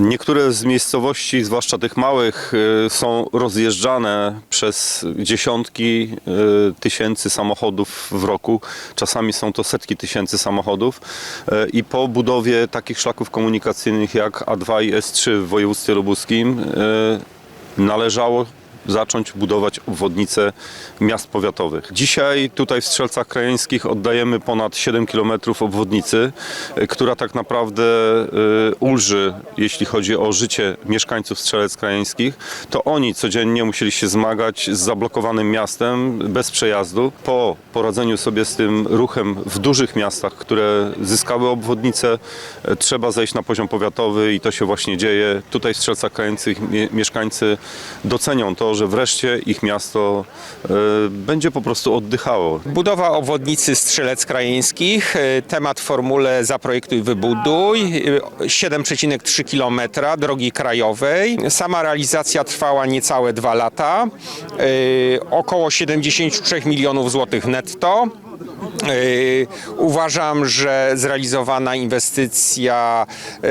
niektóre z miejscowości, zwłaszcza tych małych, y, są rozjeżdżane przez dziesiątki y, tysięcy samochodów w roku. Czasami są to setki tysięcy samochodów. Y, I po budowie takich szlaków komunikacyjnych jak A2 i S3 w województwie lubuskim należało zacząć budować obwodnice miast powiatowych. Dzisiaj tutaj w Strzelcach Krajeńskich oddajemy ponad 7 km obwodnicy, y, która tak naprawdę y, ulży, jeśli chodzi o życie mieszkańców Strzelec Krajeńskich. To oni codziennie musieli się zmagać z zablokowanym miastem bez przejazdu. Po poradzeniu sobie z tym ruchem w dużych miastach, które zyskały obwodnicę, y, trzeba zejść na poziom powiatowy i to się właśnie dzieje. Tutaj w Strzelcach Krajeńskich mie- mieszkańcy docenią to, że wreszcie ich miasto y, będzie po prostu oddychało. Budowa obwodnicy Strzelec Krajeńskich, e, temat w formule Zaprojektuj, wybuduj, e, 7,3 km drogi krajowej. Sama realizacja trwała niecałe dwa lata, e, około 73 milionów złotych netto. Yy, Uważam, że zrealizowana inwestycja yy,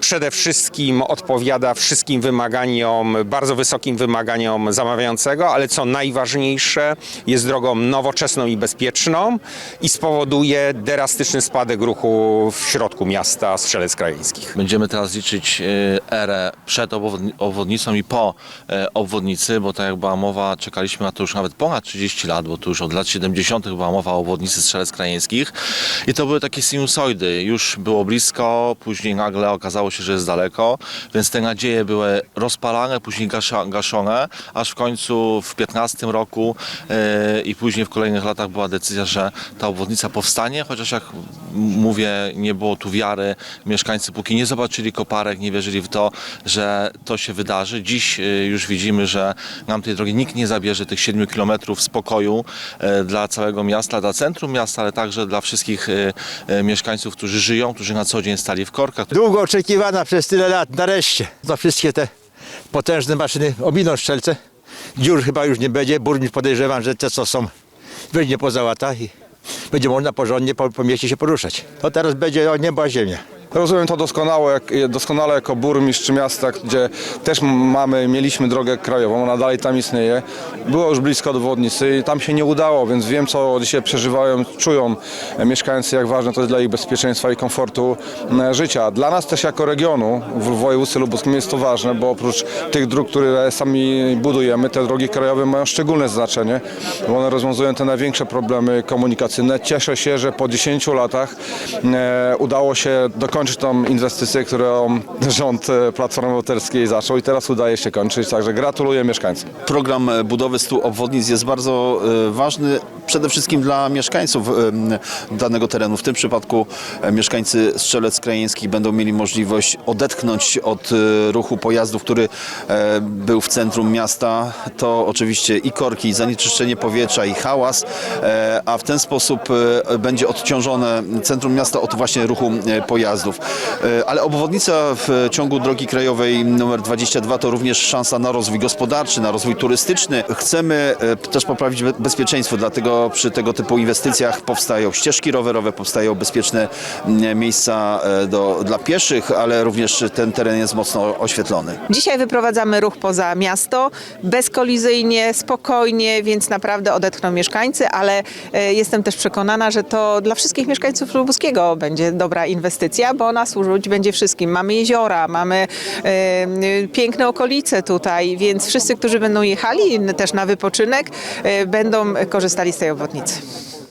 przede wszystkim odpowiada wszystkim wymaganiom, bardzo wysokim wymaganiom zamawiającego, ale co najważniejsze, jest drogą nowoczesną i bezpieczną i spowoduje drastyczny spadek ruchu w środku miasta Strzelec Krajeńskich. Będziemy teraz liczyć e, erę przed obwodni- obwodnicą i po obwodnicy, bo tak jak była mowa, czekaliśmy na to już nawet ponad 30 lat, bo tu już od lat 70. była mowa o obwodnicy Strzelec Krajeńskich i to były takie sinusoidy. Już było blisko, później nagle okazało się, że jest daleko, więc te nadzieje były rozpalane, później gaszone, aż w końcu w 15 roku e, i później w kolejnych latach była decyzja, że ta obwodnica powstanie, chociaż jak mówię, nie było tu wiary. Mieszkańcy póki nie zobaczyli koparek, nie wierzyli w to, że to się wydarzy. Dziś e, już widzimy, że nam tej drogi nikt nie zabierze tych 7 kilometrów spokoju e, dla całego miasta, dla centrum miasta, ale także dla wszystkich e, mieszkańców, którzy żyją, którzy na co dzień stali w korkach. Długo oczekiwana przez tyle lat, nareszcie. Za wszystkie te potężne maszyny ominą strzelce. Dziur chyba już nie będzie, burmistrz podejrzewam, że te co są, weźmie poza łata i będzie można porządnie po, po mieście się poruszać. To teraz będzie o niebo a ziemia. Rozumiem to doskonale, doskonale jako burmistrz miasta, gdzie też mamy, mieliśmy drogę krajową, ona dalej tam istnieje. Było już blisko obwodnicy i tam się nie udało, więc wiem co dzisiaj przeżywają, czują mieszkańcy, jak ważne to jest dla ich bezpieczeństwa i komfortu e, życia. Dla nas też jako regionu w województwie lubuskim jest to ważne, bo oprócz tych dróg, które sami budujemy, te drogi krajowe mają szczególne znaczenie, bo one rozwiązują te największe problemy komunikacyjne. Cieszę się, że po 10 latach e, udało się dokończyć tą inwestycję, którą rząd e, Platformy Obywatelskiej zaczął i teraz udaje się kończyć, także gratuluję mieszkańcom. Program budowy 100 obwodnic jest bardzo e, ważny przede wszystkim dla mieszkańców danego terenu. W tym przypadku e, mieszkańcy Strzelec Krajeńskich będą mieli możliwość odetchnąć od e, ruchu pojazdów, który e, był w centrum miasta. To oczywiście i korki, i zanieczyszczenie powietrza, i hałas, a w ten sposób będzie odciążone centrum miasta od właśnie ruchu pojazdów. Ale obwodnica w ciągu drogi krajowej nr 22 to również szansa na rozwój gospodarczy, na rozwój turystyczny. Chcemy też poprawić be- bezpieczeństwo, dlatego przy tego typu inwestycjach powstają ścieżki rowerowe, powstają bezpieczne mm, miejsca e, do, dla pieszych, ale również ten teren jest mocno oświetlony. Dzisiaj wyprowadzamy ruch poza miasto, bezkolizyjnie, spokojnie, więc naprawdę odetchną mieszkańcy, ale e, jestem też przekonana, że to dla wszystkich mieszkańców Lubuskiego będzie dobra inwestycja, bo ona służyć będzie wszystkim. Mamy jeziora, mamy e, piękne okolice tutaj, więc wszyscy, którzy będą jechali też na wypoczynek, e, będą korzystali z tej obwodnicy.